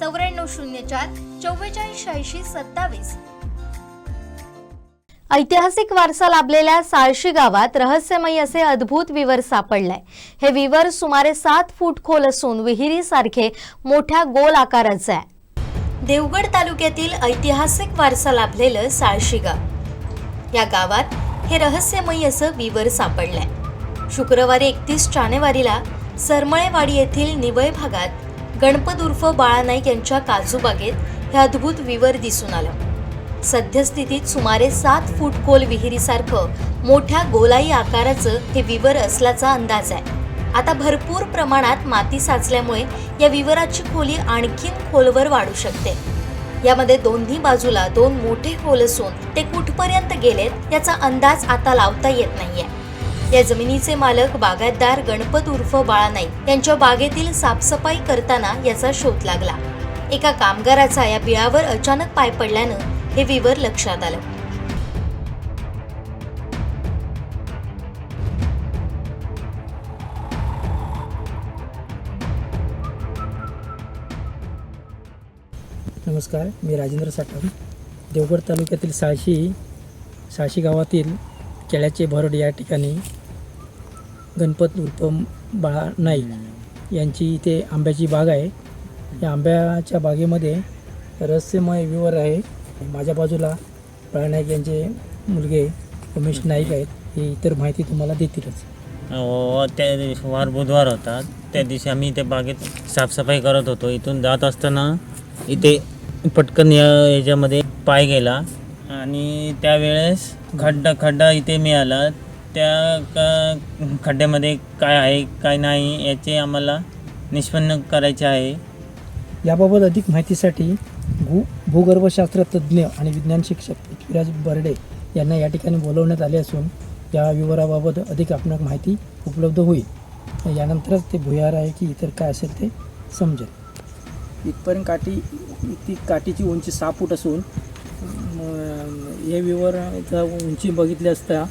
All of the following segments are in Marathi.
चौऱ्याण्णव शून्य चार चव्वेचाळीस शहाऐंशी सत्तावीस. ऐतिहासिक वारसा लाभलेल्या साळशी गावात रहस्यमयी असे अद्भुत विवर सापडलंय. हे विवर सुमारे सात फूट खोल असून विहिरीसारखे मोठ्या गोल आकाराचे आहे. देवगड तालुक्यातील ऐतिहासिक वारसा लाभलेलं साळशी गाव. या गावात हे रहस्यमयी असं विवर सापडलंय. शुक्रवारी एकतीस जानेवारीला सरमळेवाडी येथील निवय भागात गणपत उर्फ बाळा नाईक यांच्या काजूबागेत हे अद्भुत विवर दिसून आलं. सद्यस्थितीत सुमारे सात फूट खोल विहिरीसारखं मोठ्या गोलाई आकाराचं हे विवर असल्याचा अंदाज आहे. आता भरपूर प्रमाणात माती साचल्यामुळे या विवराची खोली आणखीन खोलवर वाढू शकते. यामध्ये दोन्ही बाजूला दोन मोठे खोल असून ते कुठपर्यंत गेलेत याचा अंदाज आता लावता येत नाहीये. या जमिनीचे मालक बागायतदार गणपत उर्फ बाळा नाईक यांच्या बागेतील साफसफाई करताना याचा शोध लागला. एका कामगाराचा या बिळावर अचानक पाय पडल्यानं हे विवर लक्षात आलं. नमस्कार मी राजेंद्र साठम. देवगड तालुक्यातील साळशी साळशी गावातील केळ्याचे भरड या ठिकाणी गणपत उर्फ बाळा नाईक यांची इथे आंब्याची बाग आहे. या आंब्याच्या बागेमध्ये रहस्यमय विवर आहे. माझ्या बाजूला बाळा नाईक यांचे मुलगे उमेश नाईक आहेत. हे इतर माहिती तुम्हाला देतीलच. व त्या दिवशी वार बुधवार होता. त्या दिवशी आम्ही इथे बागेत साफसफाई करत होतो. इथून जात असताना इथे पटकन या याच्यामध्ये पाय गेला आणि त्यावेळेस खड्डा खड्डा इथे मिळाला. त्या क- खड्ड्यामध्ये काय आहे काय नाही याचे आम्हाला निष्पन्न करायचे आहे. याबाबत अधिक माहितीसाठी भू भूगर्भशास्त्र तज्ज्ञ आणि विज्ञान शिक्षक पृथ्वीराज बर्डे यांना या ठिकाणी बोलवण्यात आले असून या विवराबाबत अधिक आपणास माहिती उपलब्ध होईल. यानंतरच ते भुयार आहे की इतर काय असेल ते समजेल. इथपर्यंत काठी ती काठीची उंची सहा फूट असून हे विवर उंची बघितली असता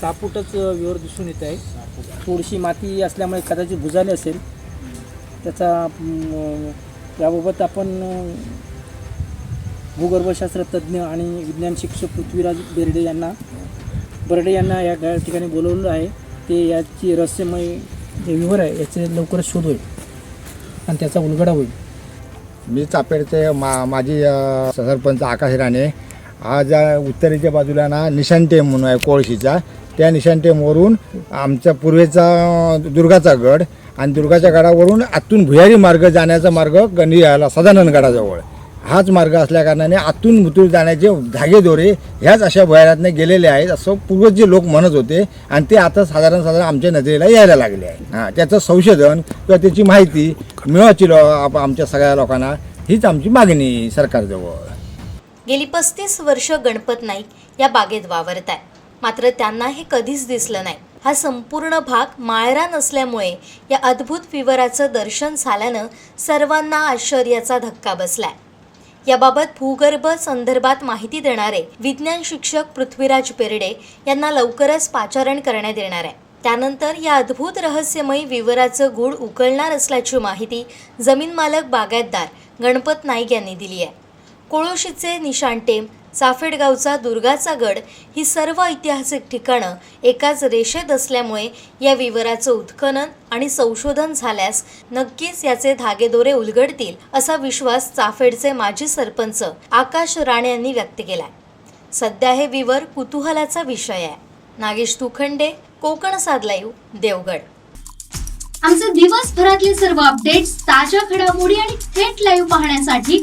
सापूटच व्यवहार विवर दिसून येत आहे. थोडीशी माती असल्यामुळे कदाचित भुजाली असेल. त्याचा याबाबत आपण भूगर्भशास्त्र तज्ज्ञ आणि विज्ञान शिक्षक पृथ्वीराज बेर्डे यांना बर्डे यांना या ठिकाणी बोलवलं आहे. ते याची रहस्यमय जे विवर आहे याचे लवकरच शोध होईल आणि त्याचा उलगडा होईल. मी चापेडचे मा माझी सरपंच आकाश राणे हा ज्या उत्तरेच्या बाजूला ना निशान टेम म्हणून आहे कोळशीचा. त्या निशान टेमवरून आमचा पूर्वेचा दुर्गाचा गड आणि दुर्गाच्या गडावरून आतून भुयारी मार्ग जाण्याचा मार्ग गणी आला सदानंद गडाजवळ. हाच मार्ग असल्याकारणाने आतून मुतूर जाण्याचे धागेदोरे ह्याच अशा भुयारातने गेलेले आहेत असं पूर्वज जे लोक म्हणत होते आणि ते आता साधारण साधारण आमच्या नजरेला यायला लागले आहे हां त्याचं संशोधन किंवा त्याची माहिती मिळवायची लो आप- आमच्या सगळ्या लोकांना हीच आमची मागणी सरकारजवळ. गेली पस्तीस वर्ष गणपत नाईक या बागेत वावरत आहे. मात्र त्यांना हे कधीच दिसलं नाही. हा संपूर्ण भाग माळरा नसल्यामुळे या अद्भुत विवराचं दर्शन झाल्यानं सर्वांना आश्चर्याचा धक्का बसलाय. याबाबत भूगर्भ संदर्भात माहिती देणारे विज्ञान शिक्षक पृथ्वीराज पेरडे यांना लवकरच पाचारण करण्यात येणार आहे. त्यानंतर या अद्भुत रहस्यमयी विवराचं गूढ उकळणार असल्याची माहिती जमीन मालक बागायतदार गणपत नाईक यांनी दिली आहे. कोळोशीचे निशाणटेम चाफेडगावचा दुर्गाचा गड ही सर्व ऐतिहासिक ठिकाणं एकाच रेषेत असल्यामुळे या विवराचं उत्खनन आणि संशोधन झाल्यास नक्कीच याचे धागेदोरे उलगडतील असा विश्वास चाफेडचे माजी सरपंच आकाश राणे यांनी व्यक्त केलाय. सध्या हे विवर कुतूहलाचा विषय आहे. नागेश तुखंडे कोकण साध देवगड. आमचे दिवसभरातले सर्व अपडेट्स ताज्या घडामोडी आणि थेट लाईव्ह पाहण्यासाठी